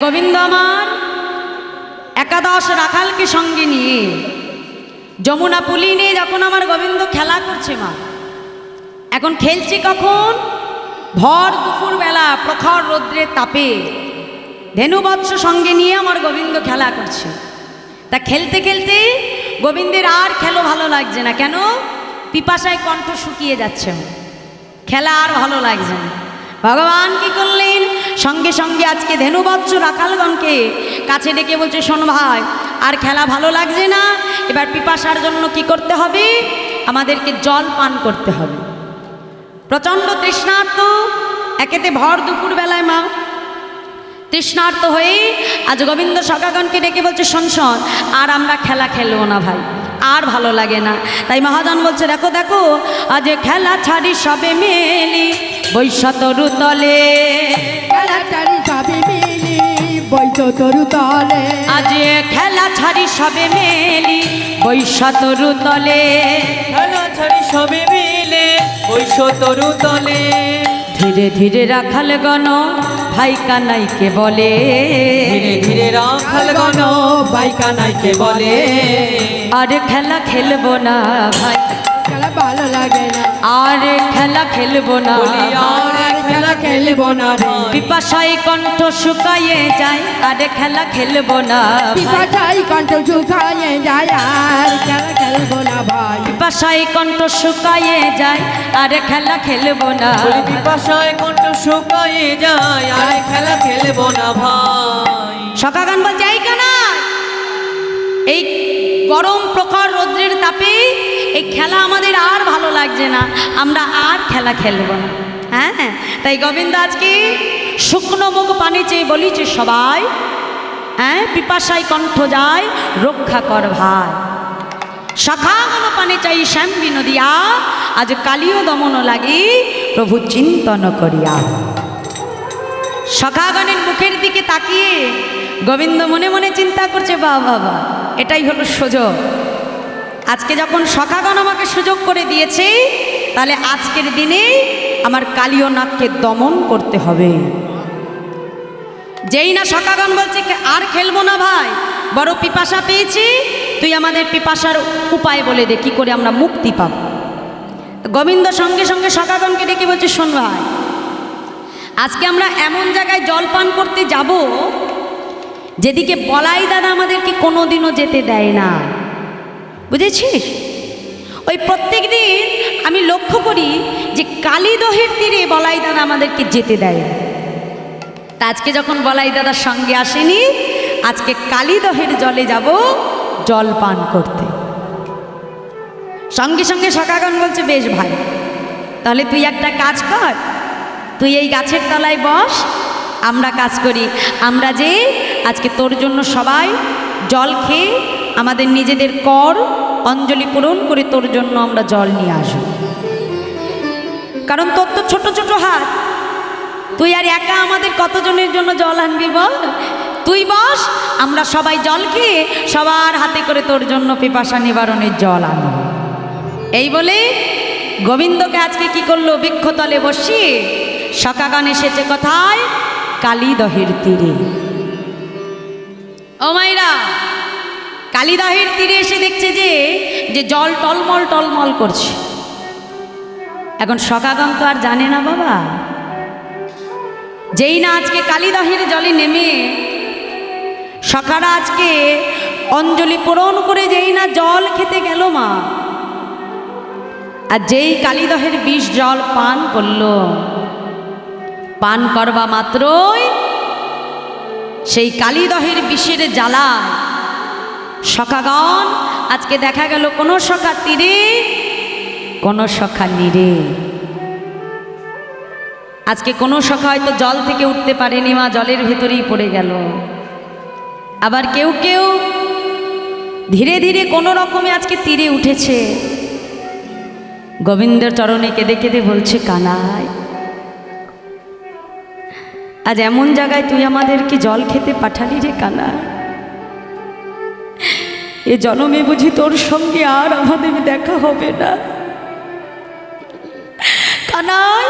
গোবিন্দ আমার, একাদশ রাখালকে সঙ্গে নিয়ে যমুনা পুলি নিয়ে যখন আমার গোবিন্দ খেলা করছে মা, এখন খেলছি কখন? ভর দুপুর বেলা প্রখর রৌদ্রের তাপে ধেনুবৎস সঙ্গে নিয়ে আমার গোবিন্দ খেলা করছে। তা খেলতে খেলতে গোবিন্দের আর খেলো ভালো লাগছে না। কেন? পিপাসায় কণ্ঠ শুকিয়ে যাচ্ছে খেলা আর ভালো লাগছে না। ভগবান কি করলেন? সঙ্গে সঙ্গে আজকে ধেনুবৎস রাখালগণকে কাছে ডেকে বলছে, শোন ভাই, আর খেলা ভালো লাগছে না? এবার পিপাসার জন্য কি করতে হবে? আমাদেরকে জল পান করতে হবে। প্রচণ্ড তৃষ্ণার্ত, একেতে ভর দুপুর বেলায় মা। তৃষ্ণার্ত হয়ে আজ গোবিন্দ সকাগণকে ডেকে বলছে, শোন শোন, আর আমরা খেলা খেলব না ভাই, আর ভালো লাগে না। তাই মহাজন বলছে, দেখো দেখো, আজ খেলা ছাড়ি সবে মেলি বৈশতরু তলে। খেলাটারি সবে মিলি বৈত তরু তলে। আজ খেলা ছাড়ি সবে মেলি বৈশতরু তলে। খেলা ছাড়ি সবে মিলে ওই তরু তলে। ধীরে ধীরে রাখাল গণ ভাই কানাইকে বলে। ধীরে ধীরে রাখাল গণ বাইকা নাইকে বলে। আর খেলা খেলব না ভাই। ভালো লাগে না। আর খেলা খেলব না। আর খেলা খেলব না পিপাসাই কণ্ঠ শুকাইয়ে যায় আরে খেলা খেলব না ভাই। পিপাটাই কণ্ঠ শুকায়ে যায় আর খেলা খেলব না ভাই। পিপাসাই কণ্ঠ শুকাইয়ে যায় আরে খেলা খেলব না বলি পিপাসায় কণ্ঠ শুকায়ে যায় আর খেলা খেলব না ভাই। সকাগান বলছে এই কানা? এই গরম প্রখর রৌদ্রের তাপে এই খেলা আমাদের আর ভালো লাগছে না। আমরা আর খেলা খেলব না। হ্যাঁ তাই গোবিন্দ আজকে শুকনো মুখ পানি চেয়ে বলিছে সবাই হ্যাঁ পিপাসায় কণ্ঠ যায়, রক্ষা কর ভাই। সখাগন পানে চাই শ্যাম বিনোদিয়া আজ কালীয় দমন লাগি, প্রভু চিন্তন করিয়া। সখাগণের মুখের দিকে তাকিয়ে গোবিন্দ মনে মনে চিন্তা করছে বা বাবা এটাই হলো সুযোগ। আজকে যখন সখাগণ আমাকে সুযোগ করে দিয়েছে, তাহলে আজকের দিনে আমার কালীয় নাককে দমন করতে হবে। যেই না সকাগণ বলছে "কে- আর খেলব না ভাই, বড় পিপাসা পেয়েছি, তুই আমাদের পিপাসার উপায় বলে দে, কি করে আমরা মুক্তি পাব? গোবিন্দ সঙ্গে সঙ্গে সকাগণকে ডেকে বলছে, শোন ভাই, আজকে আমরা এমন জায়গায় জল পান করতে যাব, যেদিকে বলাই দাদা আমাদেরকে কোনোদিনও যেতে দেয় না। বুঝেছিস? ওই প্রত্যেক দিন আমি লক্ষ্য করি যে কালীদহের তীরে বলাই দাদা আমাদেরকে যেতে দেয় তা আজকে যখন বলাই দাদার সঙ্গে আসেনি, আজকে কালীদহের জলে যাব জল পান করতে। সঙ্গে সঙ্গে সকাগণ বলছে, বেশ ভাই তাহলে তুই একটা কাজ কর। তুই এই গাছের তলায় বস। আমরা কাজ করি। আমরা যে আজকে তোর জন্য সবাই জল খেয়ে আমাদের নিজেদের কর অঞ্জলি পূরণ করে তোর জন্য আমরা জল নিয়ে আসব। কারণ তোর তো ছোট ছোট হাত। তুই আর একা আমাদের কতজনের জন্য জল আনবি বল? তুই বস, আমরা সবাই জল খেয়ে সবার হাতে করে তোর জন্য পিপাসা নিবারণের জল আনব। এই বলে গোবিন্দকে আজকে কি করল? বৃক্ষতলে বসিয়ে সকাগান এসেছে কোথায়? কালীদহের তীরে। ও মাইরা কালীদহের তীরে এসে দেখছে যে যে জল টলমল টলমল করছে। এখন সকাগান তো আর জানে না বাবা। যেই না আজকে কালীদহের জলে নেমে, সকারা আজকে অঞ্জলি পূরণ করে যেই না জল খেতে গেল মা। আর যেই কালীদহের বিষ জল পান করল, পান করবা মাত্রই সেই কালীদহের বিষের জ্বালা সখাগণ, আজকে দেখা গেল কোনো সখা তীরে, কোনো সখা নীরে। আজকে কোনো সখা হয়তো জল থেকে উঠতে পারেনি, মা জলের ভেতরেই পড়ে গেল। আবার কেউ কেউ ধীরে ধীরে কোনো রকমে আজকে তীরে উঠেছে। গোবিন্দের চরণে কেঁদে কেঁদে বলছে, কানাই, আজ এমন জায়গায় তুই আমাদেরকে জল খেতে পাঠালি রে কানা এ জনমে বুঝি তোর সঙ্গে আর আমাদের দেখা হবে না। কানাই,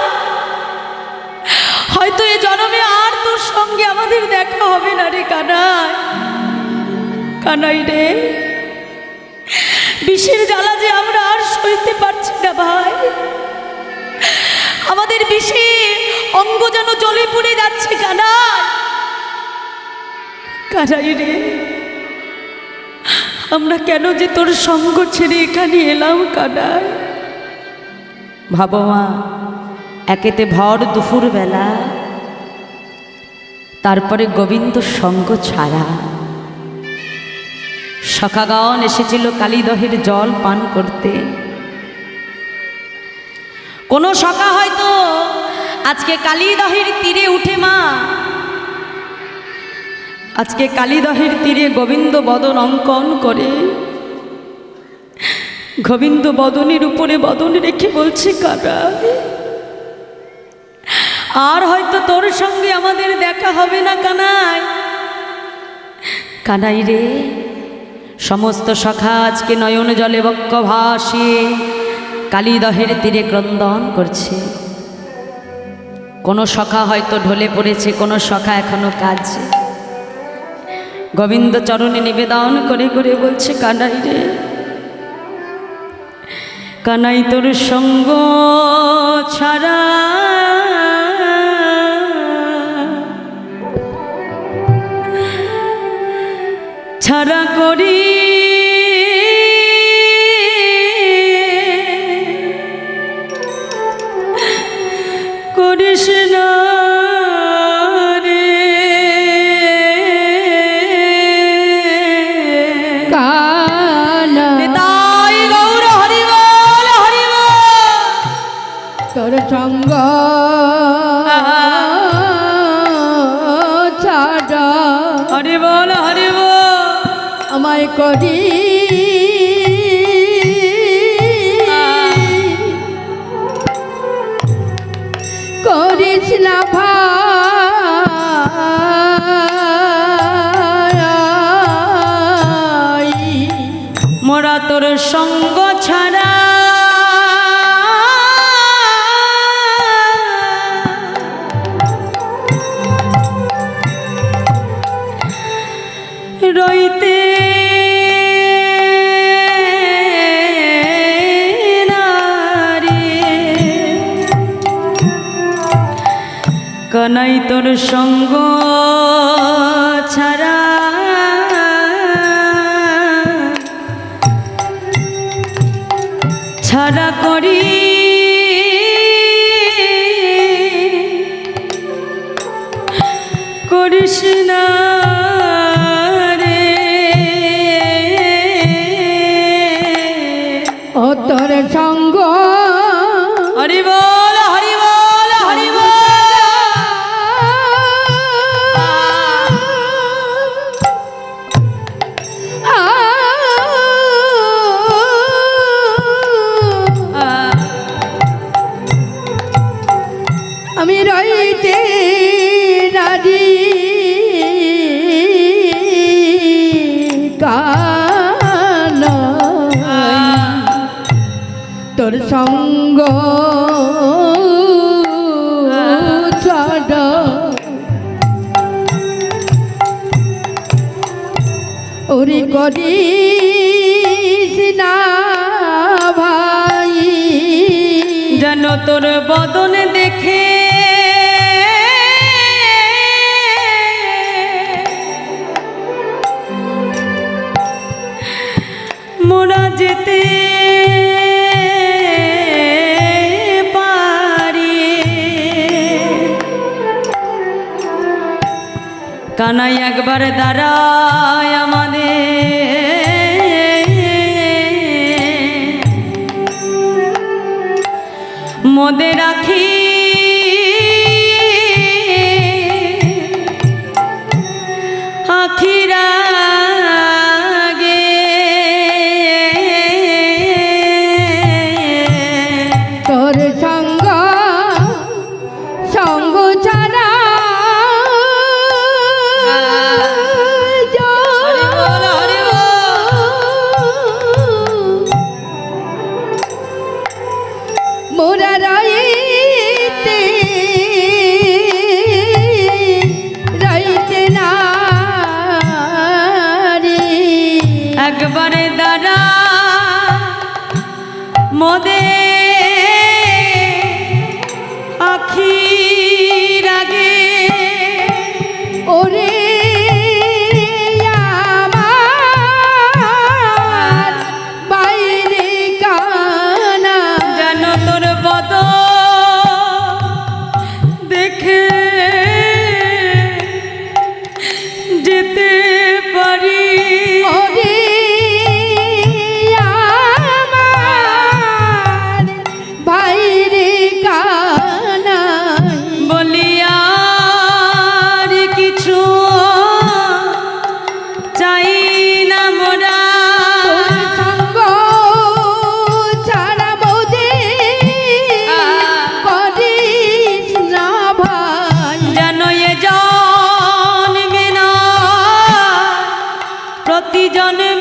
হয়তো এ জনমে আর তোর সঙ্গে আমাদের দেখা হবে না রে কানাই। কানাই রে, বিষের জ্বালা যে আমরা আর সইতে পারছি না ভাই। আমাদের বিষে অঙ্গ যেন জ্বলে পড়ে যাচ্ছে কানাই। কানাই রে আমরা কেন যে তোর সঙ্গ ছেড়ে এখানে এলাম কানাই? ভাবো মা একেতে ভর দুপুর বেলা তারপরে গোবিন্দ সঙ্গ ছাড়া। সখাগণ এসেছিল কালীদহের জল পান করতে। কোনো সখা হয়তো আজকে কালীদহের তীরে উঠে মা আজকে কালীদহের তীরে গোবিন্দ বদন অঙ্কন করে। গোবিন্দ বদনের উপরে বদন রেখে বলছে কারা আর হয়তো তোর সঙ্গে আমাদের দেখা হবে না, কানাই। কানাই রে, সমস্ত সখা আজকে নয়ন জলে বক্ষ ভাসিয়ে কালীদহের তীরে ক্রন্দন করছে। কোনো সখা হয়তো ঢলে পড়েছে, কোনো সখা এখনও কাজ গোবিন্দ চরণে নিবেদন করে করে বলছে কানাই রে কানাই তোর সঙ্গ ছাড়া ছাড়া করি হরিবল হরিবল আমায় করি। করিস না ভাই। মোরা তোর সঙ্গ নারে। কানাই তোর সঙ্গ সঙ্গ ওরে করিস না ভাই। যেন তোর বদন দেখে কানাই একবার দাঁড়ায় আমাদের। মদে রাখি দাঁড়া মোদে প্রতি জন্মে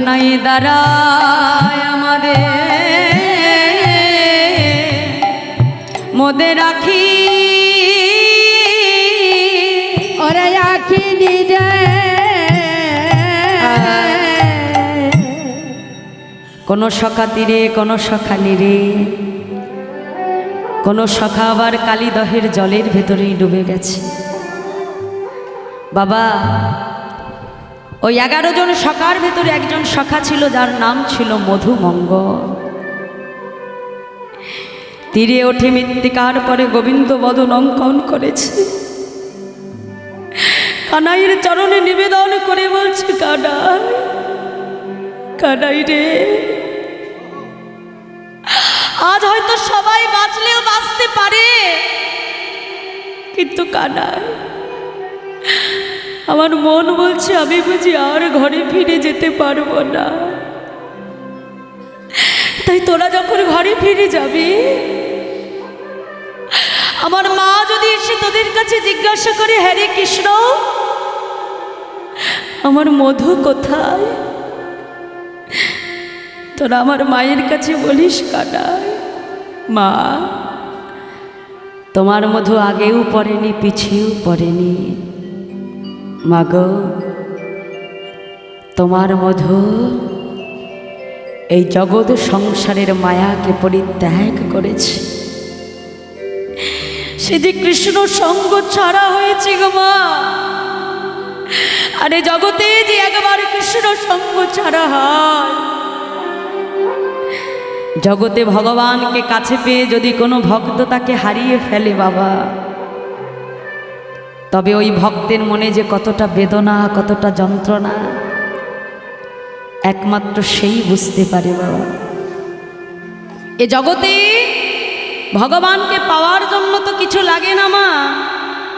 কানাই দাঁড়ায় আমাদের মোদের রাখি। ওরে আখিনি রে কোনো সখা তীরে কোনো সখা নীরে। কোনো সখা আবার কালীদহের জলের ভেতরেই ডুবে গেছে। বাবা ওই এগারো জন সখার ভেতরে একজন সখা ছিল, যার নাম ছিল মধুমঙ্গ। তীরে ওঠে মৃত্তিকার পরে গোবিন্দ বদন অঙ্কন করেছে। কানাইয়ের চরণে নিবেদন করে বলছে, কানাই কানাই রে, আজ হয়তো সবাই বাঁচলেও বাঁচতে পারে। কিন্তু কানাই আমার মন বলছে, আমি বুঝি আর ঘরে ফিরে যেতে পারব না। তাই তোরা যখন ঘরে ফিরে যাবি, আমার মা যদি এসে তোদের কাছে জিজ্ঞাসা করে, হ্যারে কৃষ্ণ, আমার মধু কোথায়? তোরা আমার মায়ের কাছে বলিস কাটায় মা, তোমার মধু আগেও পড়েনি পিছিয়েও পড়েনি। মাগো, তোমার মধু এই জগৎ সংসারের মায়াকে পরিত্যাগ করেছে। সে যে কৃষ্ণ সঙ্গ ছাড়া হয়েছে গো মা, আরে জগতে যে একবার কৃষ্ণ সঙ্গ ছাড়া হয়, জগতে ভগবানকে কাছে পেয়ে যদি কোনো ভক্ত তাকে হারিয়ে ফেলে বাবা তবে ওই ভক্তের মনে যে কতটা বেদনা, কতটা যন্ত্রণা, একমাত্র সেই বুঝতে পারে বাবা। এ জগতে ভগবানকে পাওয়ার জন্য তো কিছু লাগে না মা।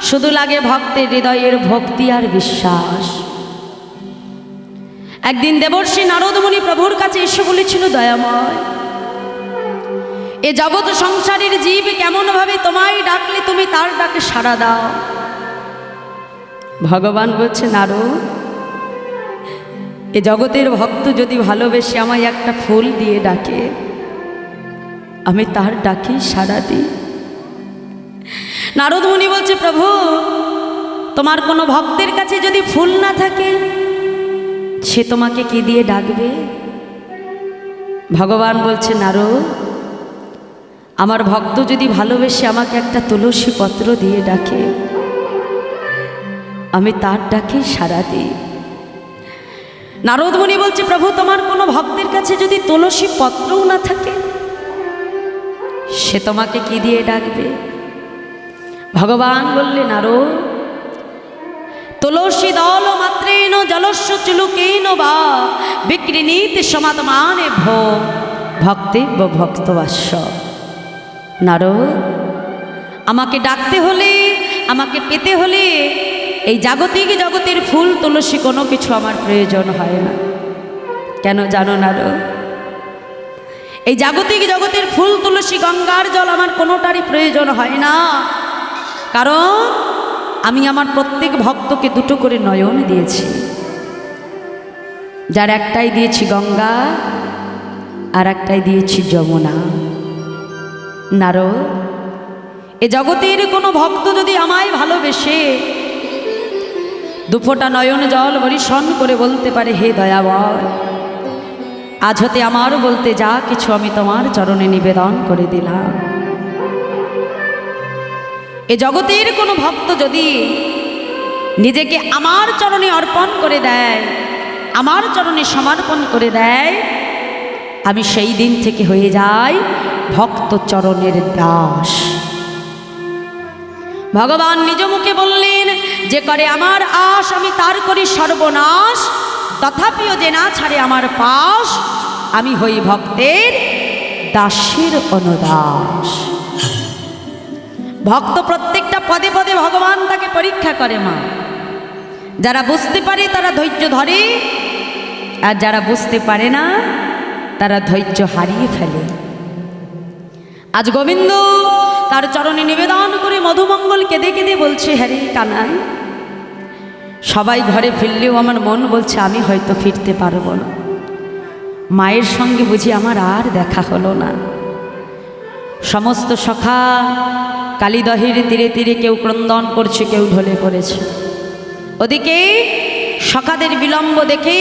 শুধু লাগে ভক্তের হৃদয়ের ভক্তি আর বিশ্বাস। একদিন দেবর্ষী নারদমণি প্রভুর কাছে এসে বলেছিল, দয়াময়, এ জগৎ সংসারের জীব কেমনভাবে তোমায় ডাকলে তুমি তার ডাকে সাড়া দাও। ভগবান বলছে নারো এ জগতের ভক্ত যদি ভালোবেসে আমায় একটা ফুল দিয়ে ডাকে, আমি তার ডাকি সাড়া দিই। নারদ মুনি বলছে, প্রভু, তোমার কোনো ভক্তের কাছে যদি ফুল না থাকে, সে তোমাকে কি দিয়ে ডাকবে? ভগবান বলছে নারো আমার ভক্ত যদি ভালোবেসে আমাকে একটা তুলসী পত্র দিয়ে ডাকে আমি তার ডাকে সারা দিই নারদমণি বলছে, প্রভু, তোমার কোনো ভক্তের কাছে যদি তুলসী পত্রও না থাকে, সে তোমাকে কি দিয়ে ডাকবে? ভগবান বললেন আরও তুলসী দল মাত্রেন জলস্য চুলুকেন বা বিক্রিনীতি সমাতমানে ভো ভক্তিব্য ভক্তবাস্য। নারদ, আমাকে ডাকতে হলে, আমাকে পেতে হলে এই জাগতিক জগতের ফুল তুলসী কোনো কিছু আমার প্রয়োজন হয় না। কেন জানো নারো এই জাগতিক জগতের ফুল তুলসী গঙ্গার জল আমার কোনোটারই প্রয়োজন হয় না। কারণ আমি আমার প্রত্যেক ভক্তকে দুটো করে নয়ন দিয়েছি। যার একটাই দিয়েছি গঙ্গা, আর একটাই দিয়েছি যমুনা। নারো এ জগতের কোনো ভক্ত যদি আমায় ভালোবেসে দুফোটা নয়ন জল বরিশন করে বলতে পারে, হে দয়াবর, আজ হতে আমার বলতে যা কিছু আমি তোমার চরণে নিবেদন করে দিলাম। এ জগতের কোনো ভক্ত যদি নিজেকে আমার চরণে অর্পণ করে দেয়, আমার চরণে সমর্পণ করে দেয়, আমি সেই দিন থেকে হয়ে যাই ভক্ত চরণের দাস। ভগবান নিজ মুখে বললেন, যে করে আমার আশ, আমি তার করি সর্বনাশ। তথাপিও যে না ছাড়ে আমার পাশ, আমি হই ভক্তের দাসের অনুদাস। ভক্ত প্রত্যেকটা পদে পদে ভগবান তাকে পরীক্ষা করে মা। যারা বুঝতে পারে তারা ধৈর্য ধরে, আর যারা বুঝতে পারে না, তারা ধৈর্য হারিয়ে ফেলে। আজ গোবিন্দ তার চরণে নিবেদন করে মধুমঙ্গল কেঁদে কেঁদে বলছে, হ্যারে কানাই, সবাই ঘরে ফিরলেও আমার মন বলছে আমি হয়তো ফিরতে পারব না। মায়ের সঙ্গে বুঝি আমার আর দেখা হলো না। সমস্ত সখা কালীদহের তীরে তীরে কেউ ক্রন্দন করছে, কেউ ঢলে পড়েছে। ওদিকে সখাদের বিলম্ব দেখে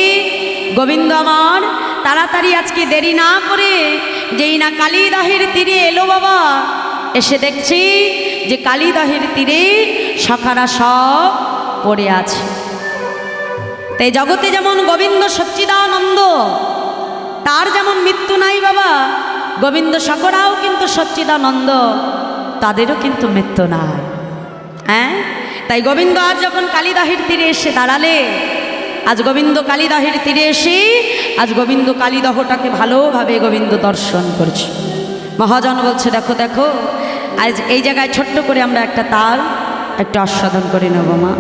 গোবিন্দ আমার, তাড়াতাড়ি আজকে দেরি না করে যেই না কালীদহের তীরে এলো বাবা এসে দেখছি যে কালীদহের তীরে সখারা সব পড়ে আছে। তাই জগতে যেমন গোবিন্দ সচ্চিদানন্দ, তার যেমন মৃত্যু নাই বাবা, গোবিন্দ সকরাও কিন্তু সচ্চিদানন্দ, তাদেরও কিন্তু মৃত্যু নাই। হ্যাঁ? তাই গোবিন্দ আজ যখন কালিদাহের তীরে এসে দাঁড়ালে, আজ গোবিন্দ কালিদাহের তীরে এসে, আজ গোবিন্দ কালীদহটাকে ভালোভাবে গোবিন্দ দর্শন করছে। মহাজন বলছে, দেখো দেখো আজ এই জায়গায় ছোট্ট করে আমরা একটা তাল একটু আস্বাদন করে নেব মা।